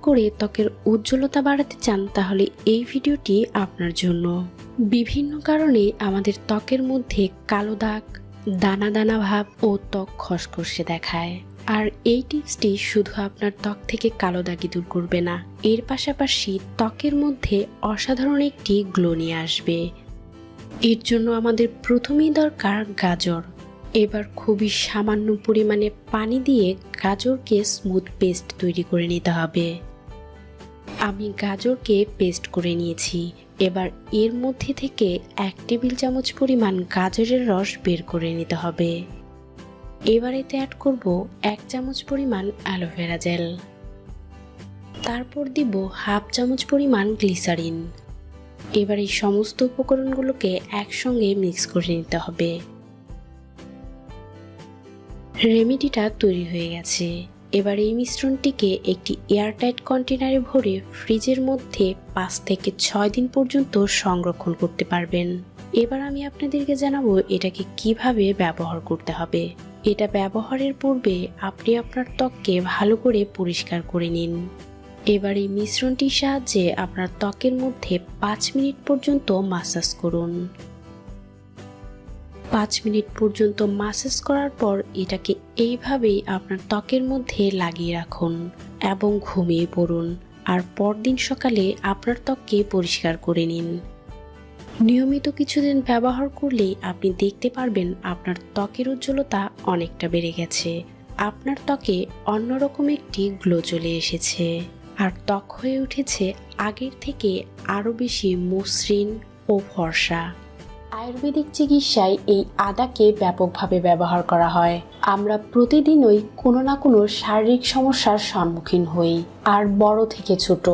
করে ত্বকের উজ্জ্বলতা বাড়াতে চান, তাহলে এই ভিডিওটি আপনার জন্য। বিভিন্ন কারণে আমাদের ত্বকের মধ্যে কালো দাগ, দানা দানা ভাব ও ত্বক খসখসে দেখায়। আর এই টিপসটি শুধু আপনার ত্বক থেকে কালো দাগি দূর করবে না, এর পাশাপাশি ত্বকের মধ্যে অসাধারণ একটি গ্লো নিয়ে আসবে। এর জন্য আমাদের প্রথমেই দরকার গাজর। এবার খুবই সামান্য পরিমাণে পানি দিয়ে গাজরকে স্মুথ পেস্ট তৈরি করে নিতে হবে। আমি গাজরকে পেস্ট করে নিয়েছি। এবার এর মধ্যে থেকে এক টেবিল চামচ পরিমাণ গাজরের রস বের করে নিতে হবে। এবার এতে অ্যাড করব এক চামচ পরিমাণ অ্যালোভেরা জেল তারপর দিব হাফ চামচ পরিমাণ গ্লিসারিন এবার এই সমস্ত উপকরণগুলোকে একসঙ্গে মিক্স করে নিতে হবে। রেমেডিটা তৈরি হয়ে গেছে। এবার এই মিশ্রণটিকে একটি এয়ারটাইট কন্টেনারে ভরে ফ্রিজের মধ্যে পাঁচ থেকে ছয় দিন পর্যন্ত সংরক্ষণ করতে পারবেন। এবার আমি আপনাদেরকে জানাব এটাকে কীভাবে ব্যবহার করতে হবে। এটা ব্যবহারের পূর্বে আপনি আপনার ত্বককে ভালো করে পরিষ্কার করে নিন। এবার এই মিশ্রণটির সাহায্যে আপনার ত্বকের মধ্যে পাঁচ মিনিট পর্যন্ত মাসাজ করুন। পাঁচ মিনিট পর্যন্ত মাসাজ করার পর এটাকে এইভাবেই আপনার ত্বকের মধ্যে লাগিয়ে রাখুন এবং ঘুমিয়ে পড়ুন। আর পরদিন সকালে আপনার ত্বককে পরিষ্কার করে নিন। নিয়মিত কিছুদিন ব্যবহার করলেই আপনি দেখতে পারবেন আপনার ত্বকের উজ্জ্বলতা অনেকটা বেড়ে গেছে। আপনার ত্বকে অন্যরকম একটি গ্লো চলে এসেছে। আর ত্বক হয়ে উঠেছে আগের থেকে আরও বেশি মসৃণ ও ফর্সা। আয়ুর্বেদিক চিকিৎসায় এই আদাকে ব্যাপকভাবে ব্যবহার করা হয়। আমরা প্রতিদিনই কোনো না কোনো শারীরিক সমস্যার সম্মুখীন হই। আর বড় থেকে ছোট,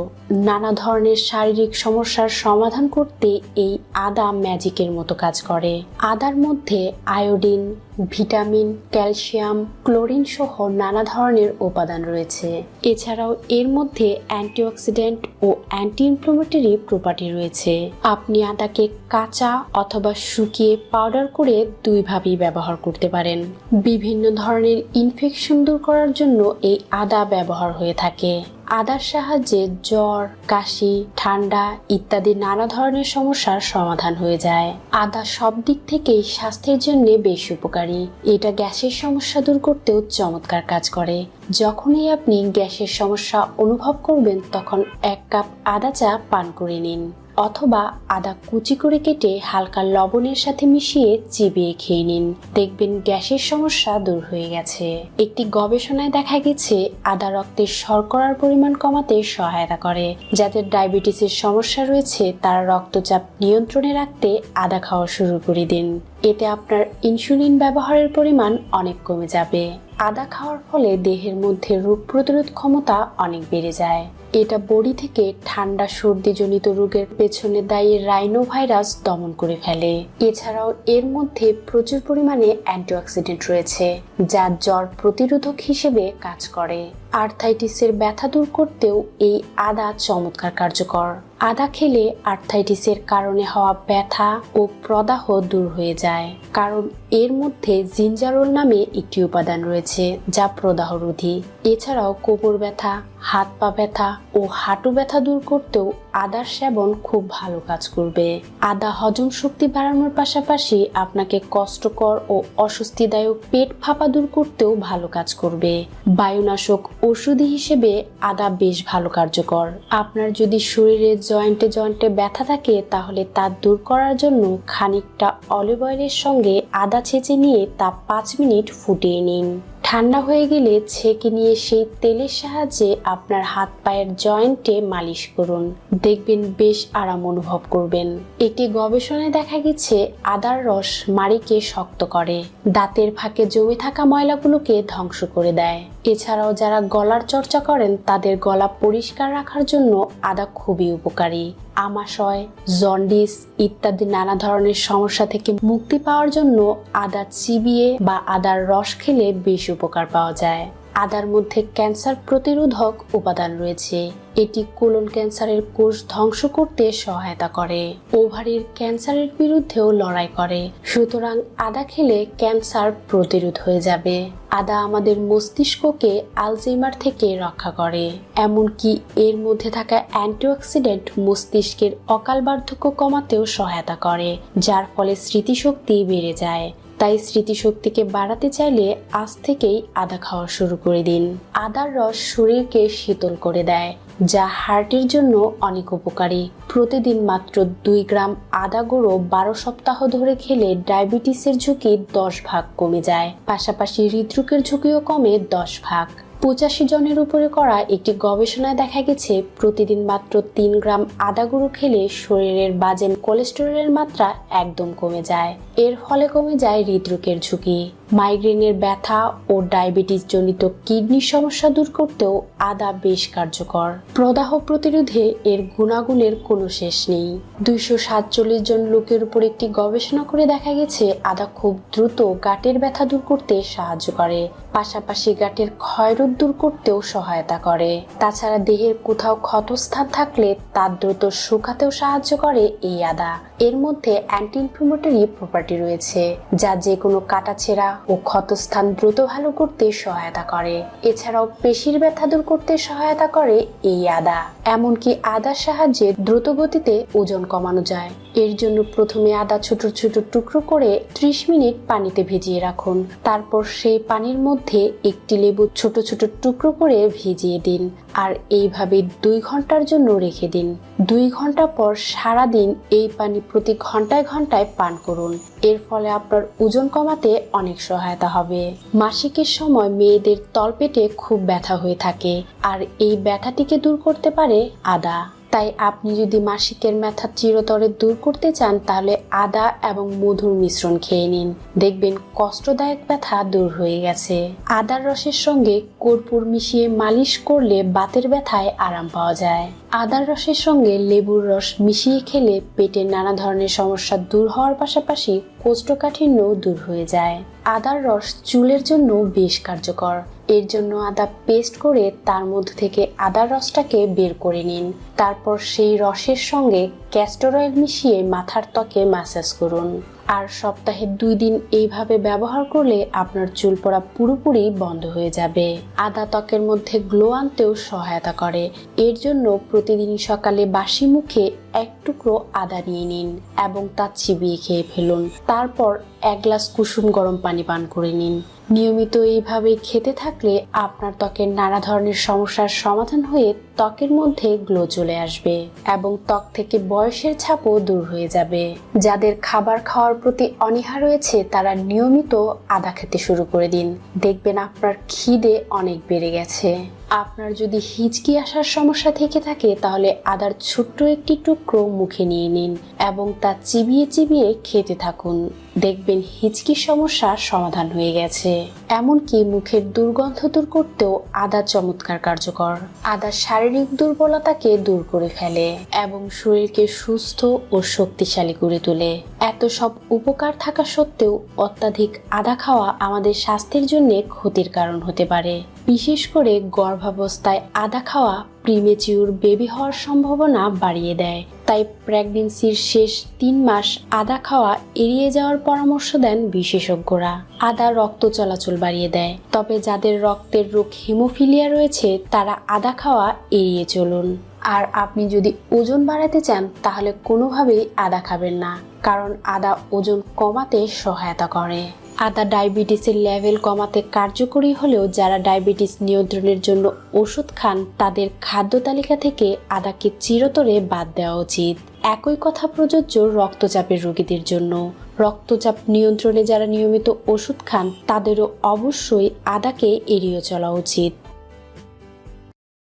নানা ধরনের শারীরিক সমস্যার সমাধান করতে এই আদা ম্যাজিকের মতো কাজ করে। আদার মধ্যে আয়োডিন, ভিটামিন, ক্যালসিয়াম, ক্লোরিন সহ নানা ধরনের উপাদান রয়েছে। এছাড়াও এর মধ্যে অ্যান্টিঅক্সিডেন্ট ও অ্যান্টি ইনফ্লোমেটরি প্রপার্টি রয়েছে। আপনি আদাকে কাঁচা অথবা শুকিয়ে পাউডার করে দুইভাবেই ব্যবহার করতে পারেন। বিভিন্ন ধরনের ইনফেকশন দূর করার জন্য এই আদা ব্যবহার হয়ে থাকে। আদার সাহায্যে জ্বর, কাশি, ঠান্ডা ইত্যাদি নানা ধরনের সমস্যার সমাধান হয়ে যায়। আদা সব দিক থেকেই স্বাস্থ্যের জন্য বেশ উপকারী। এটা গ্যাসের সমস্যা দূর করতেও চমৎকার কাজ করে। যখনই আপনি গ্যাসের সমস্যা অনুভব করবেন, তখন এক কাপ আদা চা পান করে নিন। অথবা আদা কুচি করে কেটে হালকা লবণের সাথে মিশিয়ে চিবিয়ে খেয়ে নিন। দেখবেন গ্যাসের সমস্যা দূর হয়ে গেছে। একটি গবেষণায় দেখা গেছে, আদা রক্তের শর্করার পরিমাণ কমাতে সহায়তা করে, যাদের ডায়াবেটিসের সমস্যা রয়েছে, তারা রক্তচাপ নিয়ন্ত্রণে রাখতে আদা খাওয়া শুরু করে দিন। এতে আপনার ইনসুলিন ব্যবহারের পরিমাণ অনেক কমে যাবে। আদা খাওয়ার ফলে দেহের মধ্যে রোগ প্রতিরোধ ক্ষমতা অনেক বেড়ে যায়। এটা বডি থেকে ঠান্ডা, সর্দিজনিত রোগের পেছনে দায়ী রাইনো ভাইরাস দমন করে ফেলে। এছাড়াও এর মধ্যে প্রচুর পরিমাণে অ্যান্টিঅক্সিডেন্ট রয়েছে, যা জ্বর প্রতিরোধক হিসেবে কাজ করে। আর্থাইটিসের ব্যথা দূর করতেও এই আদা চমৎকার কার্যকর। আদা খেলে আর্থাইটিসের কারণে হওয়া ব্যথা ও প্রদাহ দূর হয়ে যায়। কারণ এর মধ্যে জিঞ্জারোল নামে একটি উপাদান রয়েছে, যা প্রদাহরোধী। এছাড়াও কোমর ব্যথা, হাত পা ব্যথা ও হাঁটু ব্যথা দূর করতেও আদার সেবন খুব ভালো কাজ করবে। আদা হজম শক্তি বাড়ানোর পাশাপাশি আপনাকে কষ্টকর ও অস্বস্তিদায়ক পেট ফাঁপা দূর করতেও ভালো কাজ করবে। বায়ুনাশক ওষুধি হিসেবে আদা বেশ ভালো কার্যকর। আপনার যদি শরীরে জয়েন্টে জয়েন্টে ব্যথা থাকে, তাহলে তা দূর করার জন্য খানিকটা অলিভ অয়েলের সঙ্গে আদা ছেঁচে নিয়ে তা পাঁচ মিনিট ফুটিয়ে নিন। ঠান্ডা হয়ে গেলে ছেঁকে নিয়ে সেই তেলের সাহায্যে আপনার হাত পায়ের জয়েন্টে মালিশ করুন। দেখবেন বেশ আরাম অনুভব করবেন। একটি গবেষণায় দেখা গেছে, আদার রস মাড়িকে শক্ত করে। দাঁতের ফাঁকে জমে থাকা ময়লাগুলোকে ধ্বংস করে দেয়। এছাড়াও যারা গলার চর্চা করেন, তাদের গলা পরিষ্কার রাখার জন্য আদা খুবই উপকারী। আমাশয়, জন্ডিস ইত্যাদি নানা ধরনের সমস্যা থেকে মুক্তি পাওয়ার জন্য আদা চিবিয়ে বা আদার রস খেলে বেশ উপকার পাওয়া যায়। আদার মধ্যে ক্যান্সার প্রতিরোধক উপাদান রয়েছে। এটি কোলন ক্যান্সারের কোষ ধ্বংস করতে সহায়তা করে। ওভারির ক্যান্সারের বিরুদ্ধেও লড়াই করে। সুতরাং আদা খেলে ক্যান্সার প্রতিরোধ হয়ে যাবে। আদা আমাদের মস্তিষ্ককে আলজেইমার থেকে রক্ষা করে। এমনকি এর মধ্যে থাকা অ্যান্টিঅক্সিডেন্ট মস্তিষ্কের অকাল বার্ধক্য কমাতেও সহায়তা করে, যার ফলে স্মৃতিশক্তি বেড়ে যায়। তাই স্মৃতিশক্তিকে বাড়াতে চাইলে আজ থেকেই আদা খাওয়া শুরু করে দিন। আদার রস শরীরকে শীতল করে দেয়, যা হার্টের জন্য অনেক উপকারী। প্রতিদিন মাত্র দুই গ্রাম আদা গুঁড়ো বারো সপ্তাহ ধরে খেলে ডায়াবেটিসের ঝুঁকি দশ ভাগ কমে যায়। পাশাপাশি হৃদরোগের ঝুঁকিও কমে দশ ভাগ। পঁচাশি জনের উপরে করা একটি গবেষণায় দেখা গেছে, প্রতিদিন মাত্র তিন গ্রাম আদা গুঁড়ো খেলে শরীরের বাজেন কোলেস্টেরলের মাত্রা একদম কমে যায়। এর ফলে কমে যায় হৃদরোগের ঝুঁকি। মাইগ্রেনের ব্যথা ও ডায়াবেটিস জনিত কিডনির সমস্যা দূর করতেও আদা বেশ কার্যকর। প্রদাহ প্রতিরোধে এর গুণাগুণের কোনো শেষ নেই। দুইশো সাতচল্লিশ জন লোকের উপর একটি গবেষণা করে দেখা গেছে, আদা খুব দ্রুত গাঁটের ব্যথা দূর করতে সাহায্য করে। পাশাপাশি গাঁটের ক্ষয়রোধ দূর করতেও সহায়তা করে। তাছাড়া দেহের কোথাও ক্ষতস্থান থাকলে তা দ্রুত শুকাতেও সাহায্য করে এই আদা। এর মধ্যে অ্যান্টি ইনফ্লামেটরি প্রপার্টি রয়েছে, যা যে কোনো কাটাছেঁড়া ও ক্ষতস্থান দ্রুত ভালো করতে সহায়তা করে। এছাড়াও পেশির ব্যথা দূর করতে সহায়তা করে এই আদা। এমনকি আদার সাহায্যে দ্রুত গতিতে ওজন কমানো যায়। এর জন্য প্রথমে আদা ছোট ছোট টুকরো করে ত্রিশ মিনিট পানিতে ভিজিয়ে রাখুন। তারপর সেই পানির মধ্যে একটি লেবু ছোট ছোট টুকরো করে ভিজিয়ে দিন। আর এইভাবে দুই ঘণ্টার জন্য রেখে দিন। দুই ঘণ্টা পর সারা দিন এই পানি প্রতি ঘন্টায় ঘন্টায় পান করুন। এর ফলে আপনার ওজন কমাতে অনেক সহায়তা হবে। মাসিকের সময় মেয়েদের তলপেটে খুব ব্যথা হয়ে থাকে, আর এই ব্যথাটিকে দূর করতে পারে আদা। তাই আপনি যদি মাসিকের ব্যথা চিরতরে দূর করতে চান, তাহলে আদা এবং মধুর মিশ্রণ খেয়ে নিন। দেখবেন কষ্টদায়ক ব্যথা দূর হয়ে গেছে। আদার রসের সঙ্গে কর্পূর মিশিয়ে মালিশ করলে বাতের ব্যথায় আরাম পাওয়া যায়। আদার রসের সঙ্গে লেবুর রস মিশিয়ে খেলে পেটের নানা ধরনের সমস্যা দূর হওয়ার পাশাপাশি কোষ্ঠকাঠিন্য দূর হয়ে যায়। আদার রস চুলের জন্য বেশ কার্যকর। এর জন্য আদা পেস্ট করে তার মধ্য থেকে আদার রসটাকে বের করে নিন। তারপর সেই রসের সঙ্গে ক্যাস্টর অয়েল মিশিয়ে মাথার ত্বকে ম্যাসাজ করুন। আর সপ্তাহে দুই দিন এইভাবে ব্যবহার করলে আপনার চুল পড়া পুরোপুরি বন্ধ হয়ে যাবে। আদা ত্বকের মধ্যে গ্লো আনতেও সহায়তা করে। এর জন্য প্রতিদিন সকালে বাসি মুখে এক টুকরো আদা নিয়ে নিন এবং তা চিবিয়ে খেয়ে ফেলুন। তারপর এক গ্লাস কুসুম গরম পানি পান করে নিন। নিয়মিত এইভাবে খেতে থাকলে আপনার ত্বকের নানা ধরনের সমস্যার সমাধান হয়ে ত্বকের মধ্যে গ্লো চলে আসবে এবং ত্বক থেকে বয়সের ছাপও দূর হয়ে যাবে। যাদের খাবার খাওয়ার প্রতি অনীহা রয়েছে, তারা নিয়মিত আদা খেতে শুরু করে দিন। দেখবেন আপনার খিদে অনেক বেড়ে গেছে। আপনার যদি হিচকি আসার সমস্যা থেকে থাকে, তাহলে আদার ছোট্ট একটি টুকরো মুখে নিয়ে নিন এবং তা চিবিয়ে চিবিয়ে খেতে থাকুন। দেখবেন হিচকির সমস্যার সমাধান হয়ে গেছে। এমনকি মুখের দুর্গন্ধ দূর করতেও আদা চমৎকার কার্যকর। আদা শারীরিক দুর্বলতাকে দূর করে ফেলে এবং শরীরকে সুস্থ ও শক্তিশালী করে তোলে। এত সব উপকার থাকা সত্ত্বেও অত্যাধিক আদা খাওয়া আমাদের স্বাস্থ্যের জন্য ক্ষতির কারণ হতে পারে। বিশেষ করে গর্ভাবস্থায় আদা খাওয়া প্রিমেচিউর বেবি হওয়ার সম্ভাবনা বাড়িয়ে দেয়। তাই প্রেগনেন্সির শেষ তিন মাস আদা খাওয়া এড়িয়ে যাওয়ার পরামর্শ দেন বিশেষজ্ঞরা। আদা রক্ত চলাচল বাড়িয়ে দেয়। তবে যাদের রক্তের রোগ হিমোফিলিয়া রয়েছে, তারা আদা খাওয়া এড়িয়ে চলুন। আর আপনি যদি ওজন বাড়াতে চান, তাহলে কোনোভাবেই আদা খাবেন না, কারণ আদা ওজন কমাতে সহায়তা করে। আদা ডায়াবেটিসের লেভেল কমাতে কার্যকরী হলেও যারা ডায়াবেটিস নিয়ন্ত্রণের জন্য ওষুধ খান, তাদের খাদ্য তালিকা থেকে আদাকে চিরতরে বাদ দেওয়া উচিত। একই কথা প্রযোজ্য রক্তচাপের রোগীদের জন্য। রক্তচাপ নিয়ন্ত্রণে যারা নিয়মিত ওষুধ খান, তাদেরও অবশ্যই আদাকে এড়িয়ে চলা উচিত।